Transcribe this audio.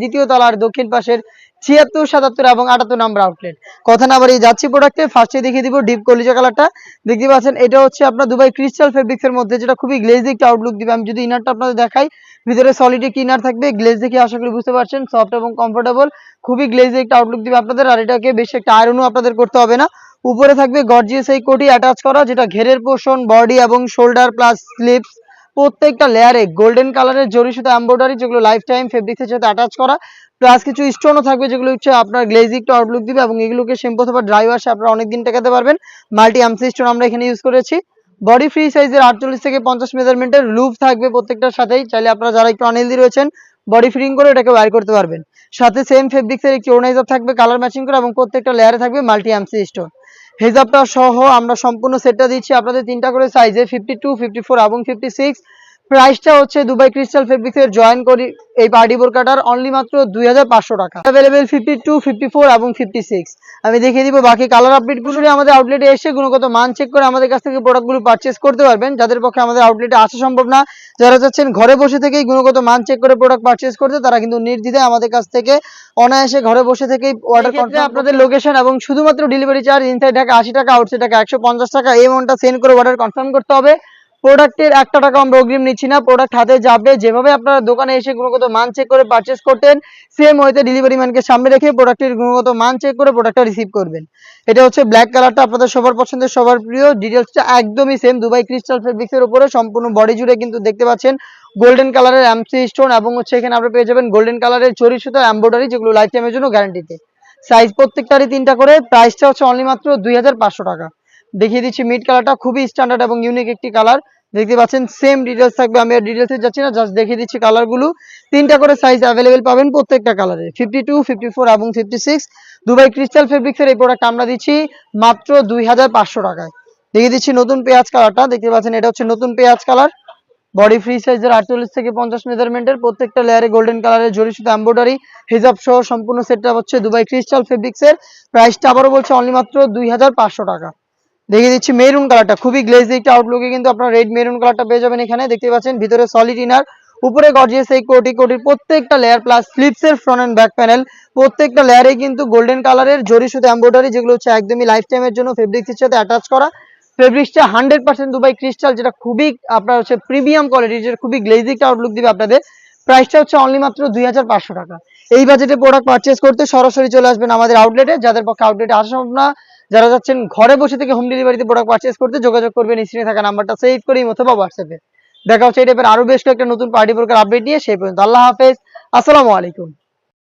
দ্বিতীয় তলার দক্ষিণ পাশের ছিয়াত্তর, সাতাত্তর এবং আটাত্তর নাম্বার আউটলেট কথা না বাড়িয়ে যাচ্ছি প্রোডাক্টে ফার্স্টে দেখিয়ে দিব ডিপ কলিজা কালারটা দেখতে পাচ্ছেন, এটা হচ্ছে আপনার দুবাই ক্রিস্টাল ফেব্রিক্স এর মধ্যে, যেটা খুবই গ্লেজি একটা আউটলুক দিবে। আমি যদি ইনারটা আপনাদের দেখাই, ভিতরে সলিড একটি ইনার থাকবে গ্লেজ দেখে আশা করি বুঝতে পারছেন। সফট এবং কমফোর্টেবল খুবই গ্লেজি একটা আউটলুক দিবে আপনাদের। আর এটাকে বেশি একটা আয়রনও আপনাদের করতে হবে না। উপরে থাকবে গর্জিয়াস এই কোটি অ্যাটাচ করা, যেটা ঘেরের পোষণ বডি এবং শোল্ডার প্লাস স্লিপস প্রত্যেকটা লেয়ারে গোল্ডেন কালারের জরি সুতা এমব্রয়ডারি যেগুলো লাইফ টাইম ফেব্রিক্সের সাথে অ্যাটাচ করা প্লাস কিছু স্টোনও থাকবে যেগুলো হচ্ছে আপনার গ্লেজি একটা আউটলুক দিবে এবং এগুলোকে শ্যাম্পু অথবা ড্রাই ওয়াশে আপনারা অনেকদিন টেকাতে পারবেন। মাল্টি আমসি স্টোন আমরা এখানে ইউজ করেছি। বডি ফ্রি সাইজের আটচল্লিশ থেকে পঞ্চাশ মেজারমেন্টের লুপ থাকবে প্রত্যেকটার সাথেই। চাইলে আপনারা যারা একটু আনহেলদি রয়েছেন বডি ফিটিং করে এটাকে ওয়্যার করতে পারবেন। সাথে সেম ফেব্রিক্সের একটি ওনাইজার থাকবে কালার ম্যাচিং করে এবং প্রত্যেকটা লেয়ারে থাকবে মাল্টি আমসি স্টোন হেজাবটা সহ আমরা সম্পূর্ণ সেটটা দিচ্ছি। আপনাদের তিনটা করে সাইজে ফিফটি টু ফিফটি ফোর এবং ফিফটি সিক্স প্রাইসটা হচ্ছে দুবাই ক্রিস্টাল ফেব্রিক্স এর জয়েন করি এই পার্টি বোরকাটার অনলি মাত্র দুই হাজার পাঁচশো টাকা। Available fifty two fifty four এবং ফিফটি সিক্স আমি দেখিয়ে দিব বাকি কালার আপডেটগুলো আমাদের আউটলেটে এসে গুণগত মান চেক করে আমাদের কাছ থেকে প্রোডাক্টগুলো পারচেস করতে পারবেন। যাদের পক্ষে আমাদের আউটলেটে আসা সম্ভব না যারা চাচ্ছেন ঘরে বসে থেকেই গুণগত মান চেক করে প্রোডাক্ট পারচেস করতে তারা কিন্তু নির্দ্বিধায় আমাদের কাছ থেকে অনায়াসে ঘরে বসে থেকেই অর্ডার করতে আপনাদের লোকেশন এবং শুধুমাত্র ডেলিভারি চার্জ ইনসাইড ঢাকা আশি টাকা আউটসাইড টাকা একশো পঞ্চাশ টাকা এই অ্যামাউন্টটা সেন্ড করে অর্ডার কনফার্ম করতে হবে। প্রোডাক্টের একটা টাকা আমরা অগ্রিম নিচ্ছি না, প্রোডাক্ট হাতে যাবে। যেভাবে আপনারা দোকানে এসে গুণগত মান চেক করে পারচেস করতেন সেম ওয়েতে ডেলিভারি ম্যানকে সামনে রেখে প্রোডাক্টের গুণগত মান চেক করে প্রোডাক্টটা রিসিভ করবেন। এটা হচ্ছে ব্ল্যাক কালারটা আপনাদের সবার পছন্দের, সবার প্রিয়। ডিটেলসটা একদমই সেম দুবাই ক্রিস্টাল ফেব্রিক্স এর উপরে, সম্পূর্ণ বডি জুড়ে কিন্তু দেখতে পাচ্ছেন গোল্ডেন কালারের এমসি স্টোন এবং হচ্ছে এখানে আপনি পেয়ে যাবেন গোল্ডেন কালারের চরি সুতা এমব্রয়ডারি যেগুলো লাইফ টাইমের জন্য গ্যারান্টিতে সাইজ প্রত্যেকটারই তিনটা করে প্রাইসটা হচ্ছে অনলি মাত্র দুই হাজার পাঁচশো টাকা। দেখিয়ে দিচ্ছি মিড কালারটা খুবই স্ট্যান্ডার্ড এবং ইউনিক একটি কালার দেখতে পাচ্ছেন সেম ডিটেলস থাকবে, আমি আর ডিটেলসে যাচ্ছি না জাস্ট দেখিয়ে দিচ্ছি কালারগুলো তিনটা করে সাইজ অ্যাভেলেবেল পাবেন প্রত্যেকটা কালারে ফিফটি টু ফিফটি ফোর এবং ফিফটি সিক্স দুবাই ক্রিস্টাল ফেব্রিক্সের এই প্রোডাক্ট আমরা দিচ্ছি মাত্র দুই হাজার পাঁচশো টাকায়। দেখিয়ে দিচ্ছি নতুন পেঁয়াজ কালারটা দেখতে পাচ্ছেন, এটা হচ্ছে নতুন পেঁয়াজ কালার বডি ফ্রি সাইজের আটচল্লিশ থেকে পঞ্চাশ মেজারমেন্টের প্রত্যেকটা লেয়ারে গোল্ডেন কালারের জরি সুতো এম্ব্রয়ডারি হিজাব সহ সম্পূর্ণ সেটটা হচ্ছে দুবাই ক্রিস্টাল ফেব্রিক্সের প্রাইসটা আবারও বলছে অনলি মাত্র দুই হাজার পাঁচশো টাকা। দেখিয়ে দিচ্ছি মেরুন কালারটা খুবই গ্লেজি একটা আউটলুকে কিন্তু আপনার রেড মেরুন কালারটা পেয়ে যাবেন এখানে। দেখতে পাচ্ছেন, ভিতরে সলিড ইনার উপরে গর্জিয়াস এই কোটি কোটির প্রত্যেকটা লেয়ার প্লাস স্লিপসের ফ্রন্ট এন্ড ব্যাক প্যানেল প্রত্যেকটা লেয়ারে কিন্তু গোল্ডেন কালারের জরি সুতো এম্ব্রয়ডারি যেগুলো হচ্ছে একদমই লাইফ টাইমের জন্য ফেব্রিক্সের সাথে অ্যাটাচ করা। ফেব্রিক্সটা হান্ড্রেড পার্সেন্ট দুবাই ক্রিস্টাল যেটা খুবই আপনার হচ্ছে প্রিমিয়াম কোয়ালিটির যেটা খুবই গ্লেজি একটা আউটলুক দিবে আপনাদের। প্রাইসটা হচ্ছে অনলি মাত্র দুই হাজার পাঁচশো টাকা। এই বাজেটে প্রোডাক্ট পারচেস করতে সরাসরি চলে আসবেন আমাদের আউটলেটে যাদের পক্ষে আউটলেটে আসা সম্ভব না যারা যাচ্ছেন ঘরে বসে থেকে হোম ডেলিভারিতে প্রোডাক্ট পারচেস করতে যোগাযোগ করবেন স্ক্রিনে থাকা নাম্বারটা সেভ করেই অথবা হোয়াটসঅ্যাপে দেখা হচ্ছে এই টাইপের আরও বেশ কয়েকটা নতুন পার্টি প্রকার আপডেট নিয়ে, সেই পর্যন্ত আল্লাহ হাফেজ। আসসালামু আলাইকুম।